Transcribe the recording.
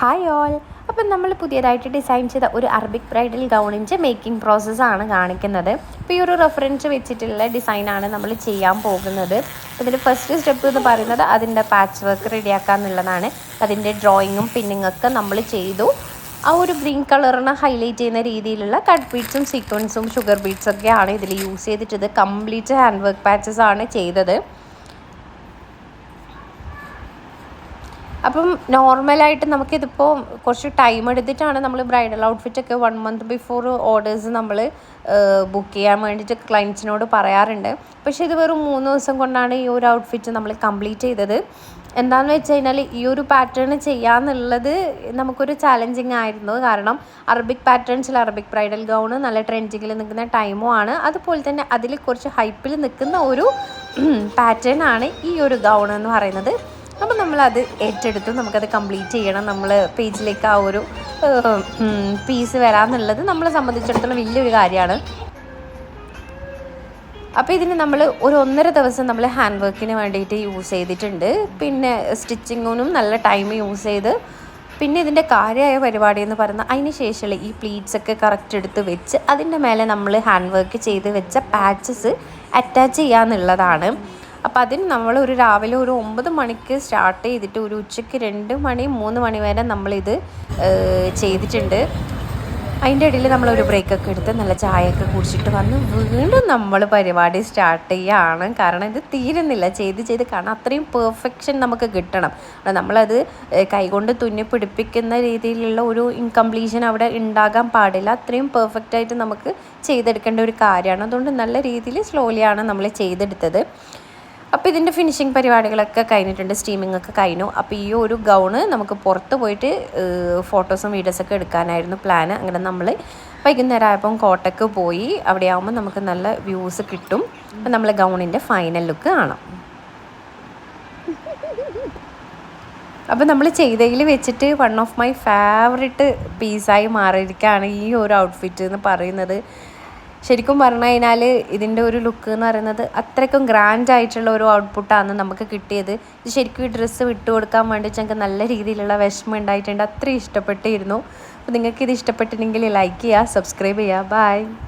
Hi all അപ്പം നമ്മൾ പുതിയതായിട്ട് ഡിസൈൻ ചെയ്ത ഒരു അറബിക് ബ്രൈഡൽ ഗൗണിന്റെ മേക്കിംഗ് പ്രോസസ്സാണ് കാണിക്കുന്നത്. അപ്പോൾ ഈ ഒരു റെഫറൻസ് വെച്ചിട്ടുള്ള ഡിസൈനാണ് നമ്മൾ ചെയ്യാൻ പോകുന്നത്. ഇതിൽ ഫസ്റ്റ് സ്റ്റെപ്പ് എന്ന് പറയുന്നത് അതിന്റെ പാച്ച് വർക്ക് റെഡിയാക്കുക എന്നുള്ളതാണ് അതിന്റെ ഡ്രോയിങ്ങും പിന്നിങ്ങൊക്കെ നമ്മൾ ചെയ്തു. ആ ഒരു ഗ്രീൻ കളറിനെ ഹൈലൈറ്റ് ചെയ്യുന്ന രീതിയിലുള്ള കട്ട് ബീഡ്സും സീക്വൻസും ഷുഗർ ബീഡ്സൊക്കെയാണ് ഇതിൽ യൂസ് ചെയ്തിട്ടത് കംപ്ലീറ്റ് ഹാൻഡ് വർക്ക് പാച്ചസ് ആണ് ചെയ്തത്. അപ്പം നോർമലായിട്ട് നമുക്കിതിപ്പോൾ കുറച്ച് ടൈം എടുത്തിട്ടാണ് നമ്മൾ ബ്രൈഡൽ ഔട്ട്ഫിറ്റൊക്കെ വൺ മന്ത് ബിഫോർ ഓർഡേഴ്സ് നമ്മൾ ബുക്ക് ചെയ്യാൻ വേണ്ടിയിട്ട് ക്ലയൻസിനോട് പറയാറുണ്ട്. പക്ഷേ ഇത് വെറും മൂന്ന് ദിവസം കൊണ്ടാണ് ഈ ഒരു ഔട്ട്ഫിറ്റ് നമ്മൾ കംപ്ലീറ്റ് ചെയ്തത്. എന്താണെന്ന് വെച്ച് കഴിഞ്ഞാൽ ഈ ഒരു പാറ്റേൺ ചെയ്യാന്നുള്ളത് നമുക്കൊരു ചാലഞ്ചിങ് ആയിരുന്നു. കാരണം അറബിക് പാറ്റേൺസിൽ അറബിക് ബ്രൈഡൽ ഗൗണ് നല്ല ട്രെൻഡിങ്ങിൽ നിൽക്കുന്ന ടൈമും ആണ്. അതുപോലെ തന്നെ അതിൽ കുറച്ച് ഹൈപ്പിൽ നിൽക്കുന്ന ഒരു പാറ്റേൺ ആണ് ഈ ഒരു ഗൗൺ എന്ന് പറയുന്നത്. അപ്പോൾ നമ്മളത് ഏറ്റെടുത്തു. നമുക്കത് കംപ്ലീറ്റ് ചെയ്യണം. നമ്മൾ പേജിലേക്ക് ആ ഒരു പീസ് വരാമെന്നുള്ളത് നമ്മളെ സംബന്ധിച്ചിടത്തോളം വലിയൊരു കാര്യമാണ്. അപ്പോൾ ഇതിന് നമ്മൾ ഒരു ഒന്നര ദിവസം നമ്മൾ ഹാൻഡ് വർക്കിന് വേണ്ടിയിട്ട് യൂസ് ചെയ്തിട്ടുണ്ട്. പിന്നെ സ്റ്റിച്ചിങ്ങിനും നല്ല ടൈം യൂസ് ചെയ്ത് പിന്നെ ഇതിന്റെ കാര്യമായ പരിപാടി എന്ന് പറയുന്നത് അതിന് ശേഷമുള്ള ഈ പ്ലീറ്റ്സ് ഒക്കെ കറക്റ്റ് എടുത്ത് വെച്ച് അതിന്റെ മേലെ നമ്മൾ ഹാൻഡ് വർക്ക് ചെയ്ത് വെച്ച പാച്ചസ് അറ്റാച്ച് ചെയ്യാന്നുള്ളതാണ്. അപ്പോൾ അതിന് നമ്മൾ ഒരു രാവിലെ ഒരു ഒമ്പത് മണിക്ക് സ്റ്റാർട്ട് ചെയ്തിട്ട് ഒരു ഉച്ചയ്ക്ക് രണ്ട് മണി മൂന്ന് മണി വരെ നമ്മളിത് ചെയ്തിട്ടുണ്ട്. അതിന്റെ ഇടയിൽ നമ്മളൊരു ബ്രേക്കൊക്കെ എടുത്ത് നല്ല ചായയൊക്കെ കുടിച്ചിട്ട് വന്ന് വീണ്ടും നമ്മൾ പരിപാടി സ്റ്റാർട്ട് ചെയ്യുകയാണ് കാരണം ഇത് തീരുന്നില്ല. ചെയ്ത് ചെയ്ത് കാരണം അത്രയും പെർഫെക്ഷൻ നമുക്ക് കിട്ടണം. നമ്മളത് കൈകൊണ്ട് തുന്നി പിടിപ്പിക്കുന്ന രീതിയിലുള്ള ഒരു ഇൻകംപ്ലീഷൻ അവിടെ ഉണ്ടാകാൻ പാടില്ല. അത്രയും പെർഫെക്റ്റ് ആയിട്ട് നമുക്ക് ചെയ്തെടുക്കേണ്ട ഒരു കാര്യമാണ്. അതുകൊണ്ട് നല്ല രീതിയിൽ സ്ലോലിയാണ് നമ്മൾ ചെയ്തെടുത്തത്. അപ്പോൾ ഇതിന്റെ ഫിനിഷിങ് പരിപാടികളൊക്കെ കഴിഞ്ഞിട്ടുണ്ട് സ്റ്റീമിംഗ് ഒക്കെ കഴിഞ്ഞു. അപ്പോൾ ഈ ഒരു ഗൗണ് നമുക്ക് പുറത്ത് പോയിട്ട് ഫോട്ടോസും വീഡിയോസൊക്കെ എടുക്കാനായിരുന്നു പ്ലാൻ അങ്ങനെ നമ്മൾ വൈകുന്നേരം ആയപ്പം കോട്ടയ്ക്ക് പോയി. അവിടെ ആകുമ്പോൾ നമുക്ക് നല്ല വ്യൂസ് കിട്ടും. അപ്പം നമ്മൾ ഗൗണിന്റെ ഫൈനൽ ലുക്ക് കാണാം. അപ്പോൾ നമ്മൾ ചെയ്തതിൽ വെച്ചിട്ട് വൺ ഓഫ് മൈ ഫേവറിറ്റ് പീസായി മാറിയിരിക്കുകയാണ് ഈ ഒരു ഔട്ട്ഫിറ്റ് എന്ന് പറയുന്നത്. ശരിക്കും പറഞ്ഞു കഴിഞ്ഞാൽ ഇതിന്റെ ഒരു ലുക്ക് എന്ന് പറയുന്നത് അത്രയ്ക്കും ഗ്രാൻഡ് ആയിട്ടുള്ള ഒരു ഔട്ട്പുട്ടാണ് നമുക്ക് കിട്ടിയത്. ഇത് ശരിക്കും ഈ ഡ്രസ്സ് വിട്ടു കൊടുക്കാൻ വേണ്ടി ഞങ്ങൾക്ക് നല്ല രീതിയിലുള്ള വിഷമം ഉണ്ടായിട്ടുണ്ട്. അത്രയും ഇഷ്ടപ്പെട്ടിരുന്നു. അപ്പോൾ നിങ്ങൾക്ക് ഇത് ഇഷ്ടപ്പെട്ടിട്ടുണ്ടെങ്കിൽ ലൈക്ക് ചെയ്യുക സബ്സ്ക്രൈബ് ചെയ്യുക. ബൈ